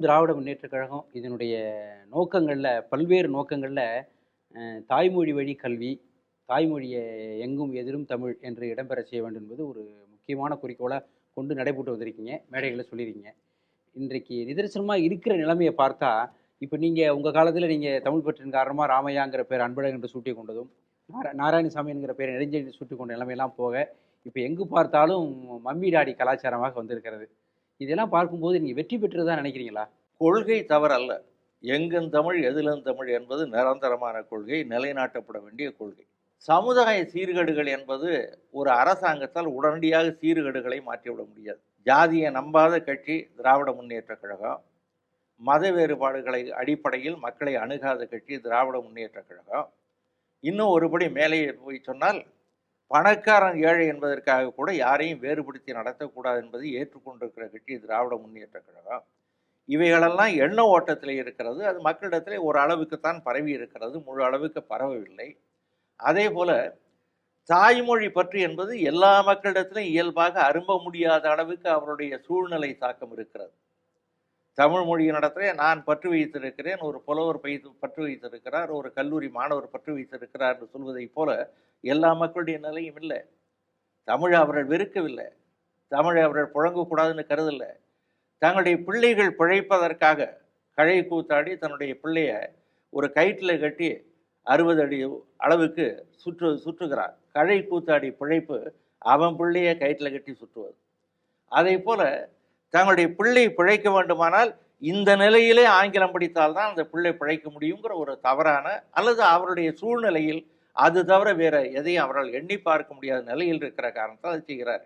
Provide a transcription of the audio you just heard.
திராவிட முன்னேற்ற கழகம் இதனுடைய நோக்கங்களில் பல்வேறு நோக்கங்களில் தாய்மொழி வழி கல்வி தாய்மொழியை எங்கும் எதிரும் தமிழ் என்று இடம்பெற செய்ய வேண்டும் என்பது ஒரு முக்கியமான குறிக்கோளாக கொண்டு நடைபெற்று வந்திருக்கீங்க மேடைகளை சொல்லியிருக்கீங்க. இன்றைக்கு நிதர்சனமாக இருக்கிற நிலைமையை பார்த்தா இப்போ நீங்கள் உங்கள் காலத்தில் நீங்கள் தமிழ் பற்றின் காரணமாக ராமையாங்கிற பேர் அன்பழகன் என்று சூட்டி கொண்டதும் நாரா நாராயணசாமி என்கிற பேர் நெடுஞ்செழி சூட்டி கொண்ட நிலைமையெல்லாம் போக இப்போ எங்கு பார்த்தாலும் மம்மி டாடி கலாச்சாரமாக வந்திருக்கிறது. இதெல்லாம் பார்க்கும்போது நீங்கள் வெற்றி பெற்றதா நினைக்கிறீங்களா? கொள்கை தவறல்ல. எங்கும் தமிழ் எதிலும் தமிழ் என்பது நிரந்தரமான கொள்கை நிலைநாட்டப்பட வேண்டிய கொள்கை. சமுதாய சீர்கேடுகள் என்பது ஒரு அரசாங்கத்தால் உடனடியாக சீர்கேடுகளை மாற்றிவிட முடியாது. ஜாதியை நம்பாத கட்சி திராவிட முன்னேற்ற கழகம். மத வேறுபாடுகளை அடிப்படையில் மக்களை அணுகாத கட்சி திராவிட முன்னேற்ற கழகம். இன்னும் ஒருபடி மேலே போய் சொன்னால் பணக்காரன் ஏழை என்பதற்காக கூட யாரையும் வேறுபடுத்தி நடத்தக்கூடாது என்பதை ஏற்றுக்கொண்டிருக்கிற கட்சி திராவிட முன்னேற்ற கழகம். இவைகளெல்லாம் எண்ண ஓட்டத்தில் இருக்கிறது. அது மக்களிடத்தில் ஒரு அளவுக்குத்தான் பரவி இருக்கிறது. முழு அளவுக்கு பரவவில்லை. அதே போல தாய்மொழி பற்று என்பது எல்லா மக்களிடத்திலும் இயல்பாக அரும்ப முடியாத அளவுக்கு அவருடைய சூழ்நிலை தாக்கம் இருக்கிறது. தமிழ் மொழியினிடத்திலே நான் பற்று வைத்திருக்கிறேன். ஒரு புலவர் பைத்து பற்று வைத்திருக்கிறார். ஒரு கல்லூரி மாணவர் பற்று வைத்திருக்கிறார் என்று சொல்வதைப் போல எல்லா மக்களுடைய நிலையும் இல்லை. தமிழை அவர்கள் வெறுக்கவில்லை. தமிழை அவர்கள் புழங்கக்கூடாதுன்னு கருதலை. தங்களுடைய பிள்ளைகள் பிழைப்பதற்காக கழை கூத்தாடி தன்னுடைய பிள்ளைய ஒரு கயிற்றில் கட்டி அறுபது அடி அளவுக்கு சுற்று சுற்றுகிறார். கழை கூத்தாடி பிழைப்பு அவன் பிள்ளைய கயிற்றில் கட்டி சுற்றுவது. அதே போல தங்களுடைய பிள்ளை பிழைக்க வேண்டுமானால் இந்த நிலையிலே ஆங்கிலம் படித்தால் தான் அந்த பிள்ளை பிழைக்க முடியுங்கிற ஒரு தவறான அல்லது அவருடைய சூழ்நிலையில் அது தவிர வேற எதையும் அவரால் எண்ணி பார்க்க முடியாத நிலையில் இருக்கிற காரணத்தால் அதை செய்கிறார்.